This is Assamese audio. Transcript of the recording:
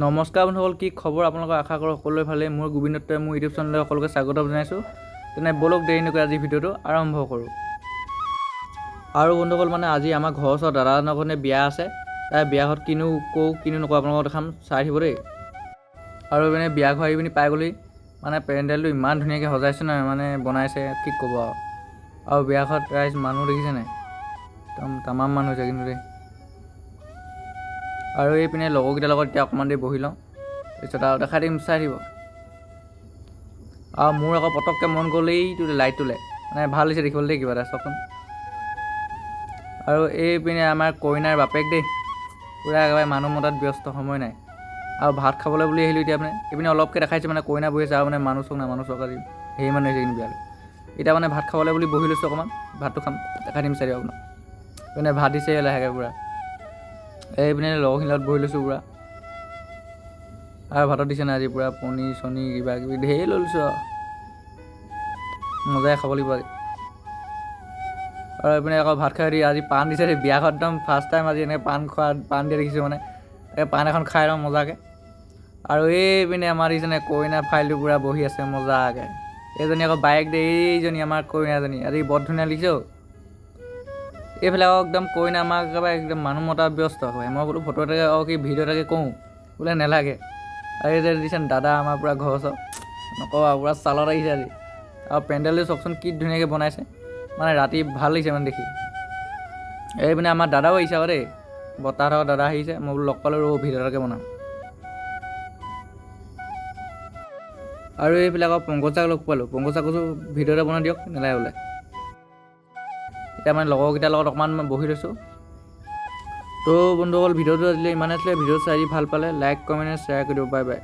নমস্কাৰ বন্ধুসকল কি খবৰ আপোনালোকৰ? আশা কৰোঁ সকলোৱে ভালেই। মোৰ গোবিন্দ দত্তই মোৰ ইউটিউব চেনেললৈ সকলোকে স্বাগতম জনাইছোঁ। তেনে বলক দেৰি নকৰি আজি ভিডিঅ'টো আৰম্ভ কৰোঁ। আৰু বন্ধুসকল মানে আজি আমাৰ ঘৰৰ ওচৰত দাদা এজনৰ কাৰণে বিয়া আছে। তাৰ বিয়াঘৰত কিনো কওঁ কিনো নকওঁ আপোনালোকক দেখাম চাই থাকিব দেই। আৰু মানে বিয়া ঘৰ আহি পিনি পাই গ'লি। মানে পেণ্ডেলটো ইমান ধুনীয়াকৈ সজাইছে নহয় মানে বনাইছে কি ক'ব আৰু। আৰু বিয়াঘৰত ৰাইজ মানুহ দেখিছে নাই? একদম তামাম মানুহ হৈছে কিন্তু দেই। আৰু এইপিনে লগৰকেইটাৰ লগত এতিয়া অকণমান দেৰি বহি লওঁ। তাৰপিছত আৰু দেখাই দিম চাই দিব আৰু মোৰ আকৌ পটককৈ মন গ'ল এইটো লাইটটোলৈ। মানে ভাল হৈছে দেখিবলৈ দেই কিবা এটা চাওকচোন আৰু এইপিনে আমাৰ কইনাৰ বাপেক দেই। পূৰা একেবাৰে মানুহ মতাত ব্যস্ত সময় নাই। আৰু ভাত খাবলৈ বুলি আহিলোঁ এতিয়া মানে। এইপিনে অলপকৈ দেখাইছে মানে কইনা বহি আছে আৰু মানে মানুহ চক নাই মানুহ চক আজি হেৰি মানুহ হৈছে কিন্তু বিয়ালৈ। এতিয়া মানে ভাত খাবলৈ বুলি বহি লৈছোঁ অকণমান। ভাতটো খাম দেখাই দিম চাই দিয়ক আপোনাক। মানে ভাত দিছে লাহেকৈ পূৰা। এইপিনে লগৰখিনিৰ লগত বহি লৈছোঁ পূৰা। আৰু ভাতত দিছে নাই আজি পূৰা পনীৰ, চনীৰ কিবা কিবি ধেৰ লৈ লৈছোঁ আৰু। মজাই খাব লাগিব আজি। আৰু এইপিনে আকৌ ভাত খাই দি আজি পাণ দিছে দেই বিয়াঘৰত একদম ফাৰ্ষ্ট টাইম আজি এনেকৈ পাণ খোৱা, পাণ দিয়া দেখিছোঁ মানে। এই পাণ এখন খাই লওঁ মজাকৈ। আৰু এইপিনে আমাৰ ইজনে কইনা ফাইলটো পূৰা বহি আছে মজাকৈ। এইজনী আকৌ বাইক দে এইজনী আমাৰ কইনাজনী। আজি বৰ ধুনীয়া লিখিছে এইফালে আকৌ একদম কইনা আমাক একেবাৰে একদম মানুহ মতা ব্যস্ত হয়। মই বোলো ফটো এটাকে আৰু কি ভিডিঅ' এটাকে কওঁ। বোলে নেলাগে। আৰু এই যে দিছে দাদা আমাৰ পূৰা ঘৰ ওচৰ। নকওঁ আৰু, পূৰা ছালত আহিছে আজি। আৰু পেণ্ডেলটো চাওকচোন কি ধুনীয়াকৈ বনাইছে। মানে ৰাতি ভালো লাগিছে মানে দেখি। এইপিনে আমাৰ দাদাও আহিছে আকৌ দেই। বৰ্তাহঁতৰ দাদা আহিছে, মই বোলো লগ পালোঁ ৰ'ব ভিডিঅ' এটাকে বনাওঁ আৰু এইবিলাক আকৌ পংকজাক লগ পালোঁ। পংকজাক ভিডিঅ' এটা বনাই দিয়ক, নেলাগে বোলে। এতিয়া মানে লগৰকেইটাৰ লগত অকণমান বহি লৈছোঁ। তো বন্ধুসকল ভিডিঅ'টো আজিলৈ ইমানে আছিলে। ভিডিঅ' চাই দি ভাল পালে লাইক কমেণ্ট শ্বেয়াৰ কৰি দিব বাই বাই